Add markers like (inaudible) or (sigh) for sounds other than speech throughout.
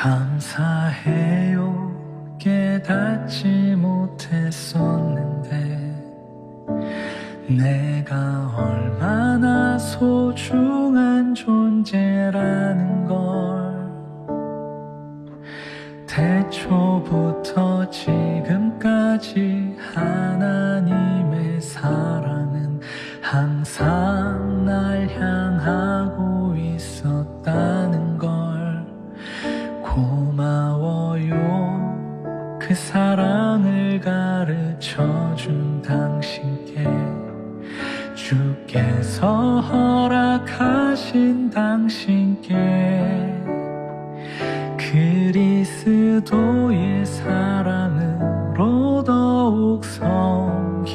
감사해요. 깨닫지 못했었는데 내가 얼마나 소중한 존재라는 걸. 태초부터 지금까지 하나님 그 사랑을 가르쳐 준 당신께 주께서 허락하신 당신께 그리스도의 사랑으로 더욱 섬기며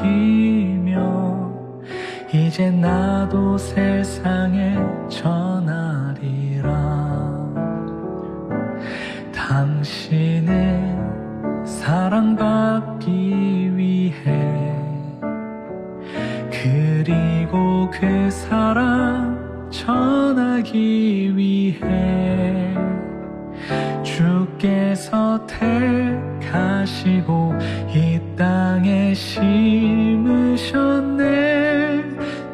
이제 나도 세상에 전하리라. 당신의 사랑받기 위해. 그리고 그 사랑 전하기 위해. 주께서 택하시고 이 땅에 심으셨네.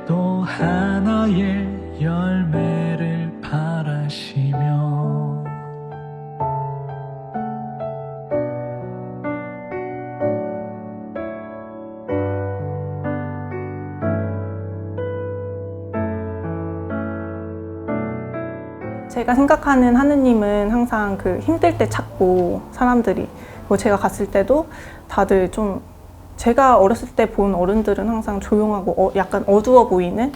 또 하나의 제가 생각하는 하느님은 항상 그 힘들 때 찾고 사람들이 뭐 제가 갔을 때도 다들 좀 제가 어렸을 때 본 어른들은 항상 조용하고 어- 약간 어두워 보이는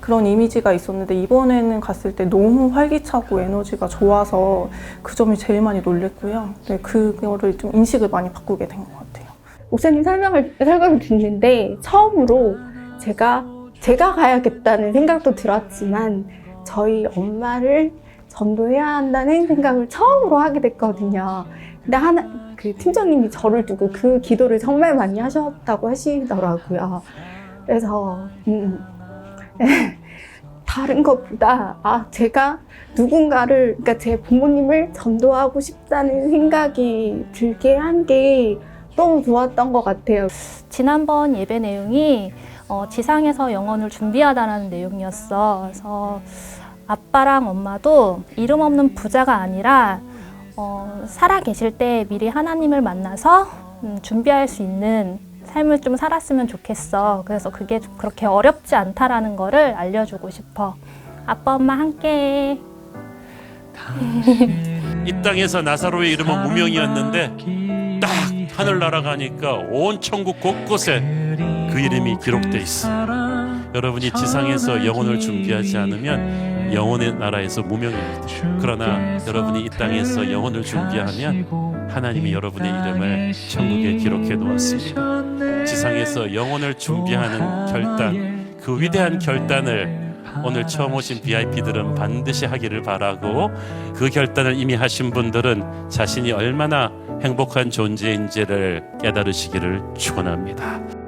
그런 이미지가 있었는데 이번에는 갔을 때 너무 활기차고 에너지가 좋아서 그 점이 제일 많이 놀랬고요. 네, 그거를 좀 인식을 많이 바꾸게 된 것 같아요. 목사님 설명을 설명을 듣는데 처음으로 제가 제가 가야겠다는 생각도 들었지만 저희 엄마를 전도해야 한다는 생각을 처음으로 하게 됐거든요. 근데 하나 그 팀장님이 저를 두고 그 기도를 정말 많이 하셨다고 하시더라고요. 그래서 음, (laughs) 다른 것보다 아 제가 누군가를 그러니까 제 부모님을 전도하고 싶다는 생각이 들게 한 게 너무 좋았던 것 같아요. 지난번 예배 내용이 어, 지상에서 영혼을 준비하다라는 내용이었어. 그래서 아빠랑 엄마도 이름 없는 부자가 아니라 어, 살아 계실 때 미리 하나님을 만나서 음, 준비할 수 있는 삶을 좀 살았으면 좋겠어. 그래서 그게 좀 그렇게 어렵지 않다라는 거를 알려주고 싶어. 아빠, 엄마 함께해. 이 땅에서 나사로의 이름은 무명이었는데 딱 하늘나라 가니까 온 천국 곳곳에 그 이름이 기록돼 있어. 여러분이 지상에서 영혼을 준비하지 않으면 영혼의 나라에서 무명입니다. 그러나 여러분이 이 땅에서 영혼을 준비하면 하나님이 여러분의 이름을 천국에 기록해 놓았습니다. 지상에서 영혼을 준비하는 결단, 그 위대한 결단을 오늘 처음 오신 VIP들은 반드시 하기를 바라고 그 결단을 이미 하신 분들은 자신이 얼마나 행복한 존재인지를 깨달으시기를 축원합니다.